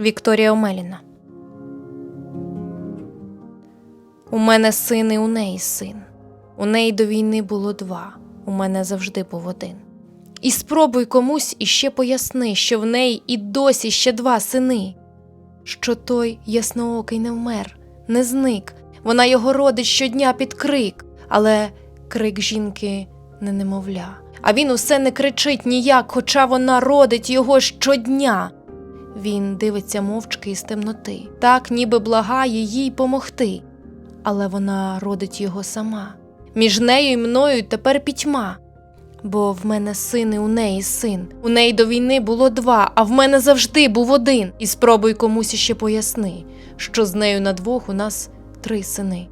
Вікторія Омеліна. У мене син і у неї син. У неї до війни було два, у мене завжди був один. І спробуй комусь іще поясни, що в неї і досі ще два сини, що той ясноокий не вмер, не зник, вона його родить щодня під крик, але крик жінки не немовля. А він усе не кричить ніяк, хоча вона родить його щодня. Він дивиться мовчки із темноти, так ніби благає їй помогти, але вона родить його сама. Між нею і мною тепер пітьма. Бо в мене син і у неї син. У неї до війни було два, а в мене завжди був один. І спробуй комусь іще поясни, що з нею на двох у нас три сини.